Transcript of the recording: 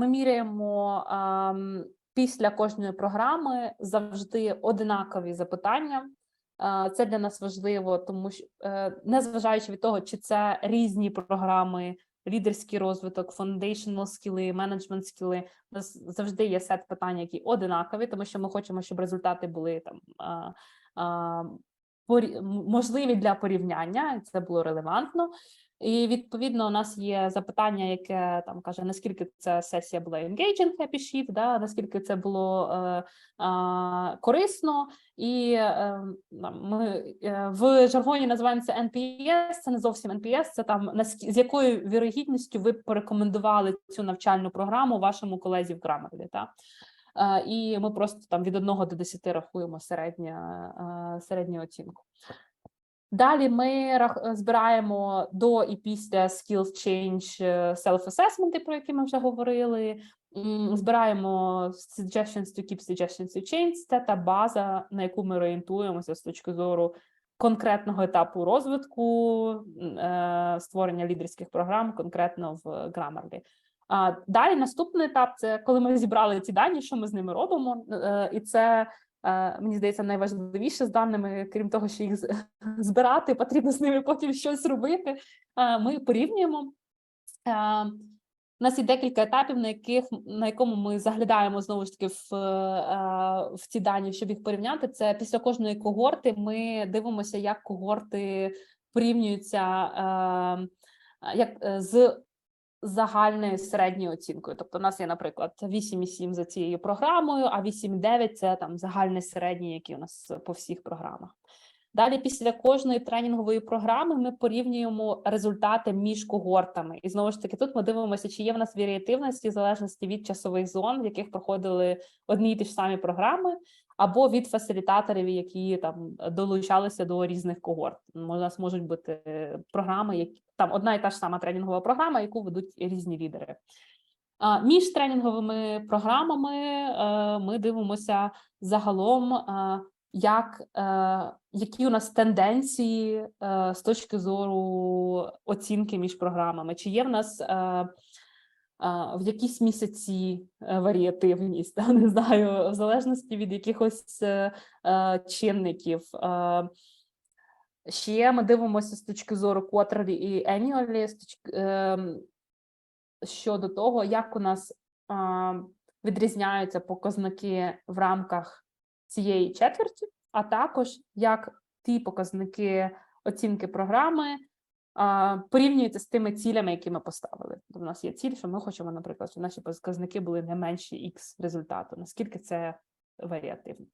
Ми міряємо ем, після кожної програми завжди одинакові запитання. Е, Це для нас важливо, тому що е, незважаючи від того, чи це різні програми, лідерський розвиток, foundational скіли, менеджмент скіли, у нас завжди є сет питань, які одинакові, тому що ми хочемо, щоб результати були там м- можливі для порівняння, і це було релевантно. І відповідно у нас є запитання, яке там каже, наскільки ця сесія була engaging, happy shift, да, наскільки це було е, а, корисно, і е, ми е, в жаргоні називаємо це NPS, Це не зовсім NPS, це там з якою вірогідністю ви порекомендували цю навчальну програму вашому колезі в Grammarly, та Е, і ми просто там від 1 до 10 рахуємо середня, е, середню оцінку. Далі ми е, збираємо до і після skills change е, self-assessment, про які ми вже говорили. Збираємо suggestions to keep suggestions to change. Це та база, на яку ми орієнтуємося з точки зору конкретного етапу розвитку, е, створення лідерських програм конкретно в Grammarly. А далі наступний етап це коли ми зібрали ці дані, що ми з ними робимо, і це мені здається найважливіше з даними, крім того, що їх збирати, потрібно з ними потім щось робити. Е, Ми порівнюємо. Е, У нас є декілька етапів, на яких на якому ми заглядаємо знову ж таки в, е, в ці дані, щоб їх порівняти. Це після кожної когорти ми дивимося, як когорти порівнюються е, як е, з загальною середньою оцінкою. Тобто, у нас є, наприклад, 8,7 за цією програмою, а 8,9 це там загальний середній, який у нас по всіх програмах. Далі, після кожної тренінгової програми, ми порівнюємо результати між когортами. І знову ж таки, тут ми дивимося, чи є в нас варіативності в залежності від часових зон, в яких проходили одні й ті ж самі програми, або від фасилітаторів, які там долучалися до різних когорт. У нас можуть бути програми, які там одна і та ж сама тренінгова програма, яку ведуть різні лідери. Між тренінговими програмами е, ми дивимося загалом, е, як, е, які у нас тенденції е, з точки зору оцінки між програмами. Чи є в нас е, е, в якісь місяці е, варіативність, та, не знаю, в залежності від якихось е, е, чинників. Е, Ще ми дивимося з точки зору quarterly і annually, з точки, ем, щодо того, як у нас а, відрізняються показники в рамках цієї четверті, а також як ті показники оцінки програми порівнюються з тими цілями, які ми поставили. Тобто У нас є ціль, що ми хочемо, наприклад, щоб наші показники були не менші X результату. Наскільки це варіативно?